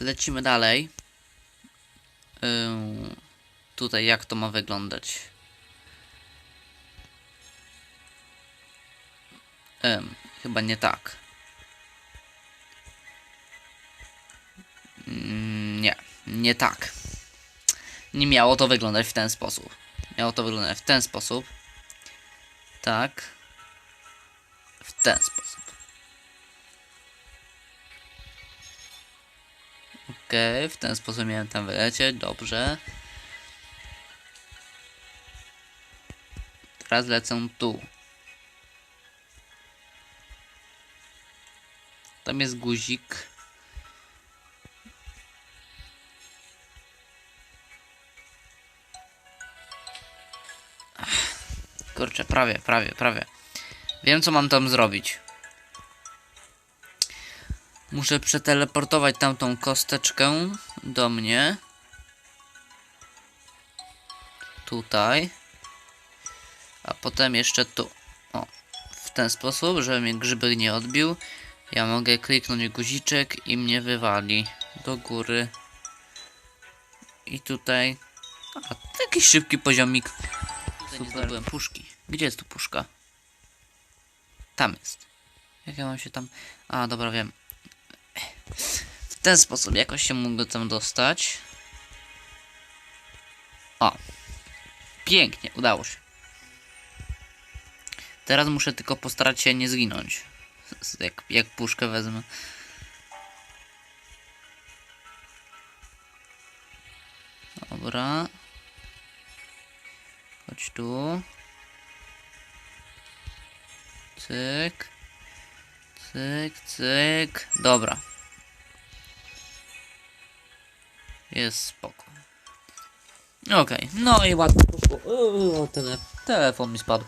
lecimy dalej. Ym, tutaj jak to ma wyglądać? Ym, chyba nie tak. Mm, nie, nie tak. Nie miało to wyglądać w ten sposób. Miało to wyglądać w ten sposób. Tak. W ten sposób. Okej, w ten sposób miałem tam wylecieć, dobrze. Teraz lecę tu. Tam jest guzik. Kurczę, prawie, prawie, prawie. Wiem, co mam tam zrobić. Muszę przeteleportować tamtą kosteczkę do mnie. Tutaj. A potem jeszcze tu. O. W ten sposób, żeby mnie grzyby nie odbił. Ja mogę kliknąć guziczek i mnie wywali do góry. I tutaj. A, jakiś szybki poziomik. Tutaj nie zdobyłem puszki. Gdzie jest tu puszka? Tam jest. Jak ja mam się tam... A, dobra, wiem. Ten sposób jakoś się mogę tam dostać. O. Pięknie, udało się. Teraz muszę tylko postarać się nie zginąć. Jak, jak puszkę wezmę. Dobra. Chodź tu. Cyk. Cyk, cyk. Dobra. Jest spoko. Okej, no i ładnie poszło. Uuu, tele, telefon mi spadł.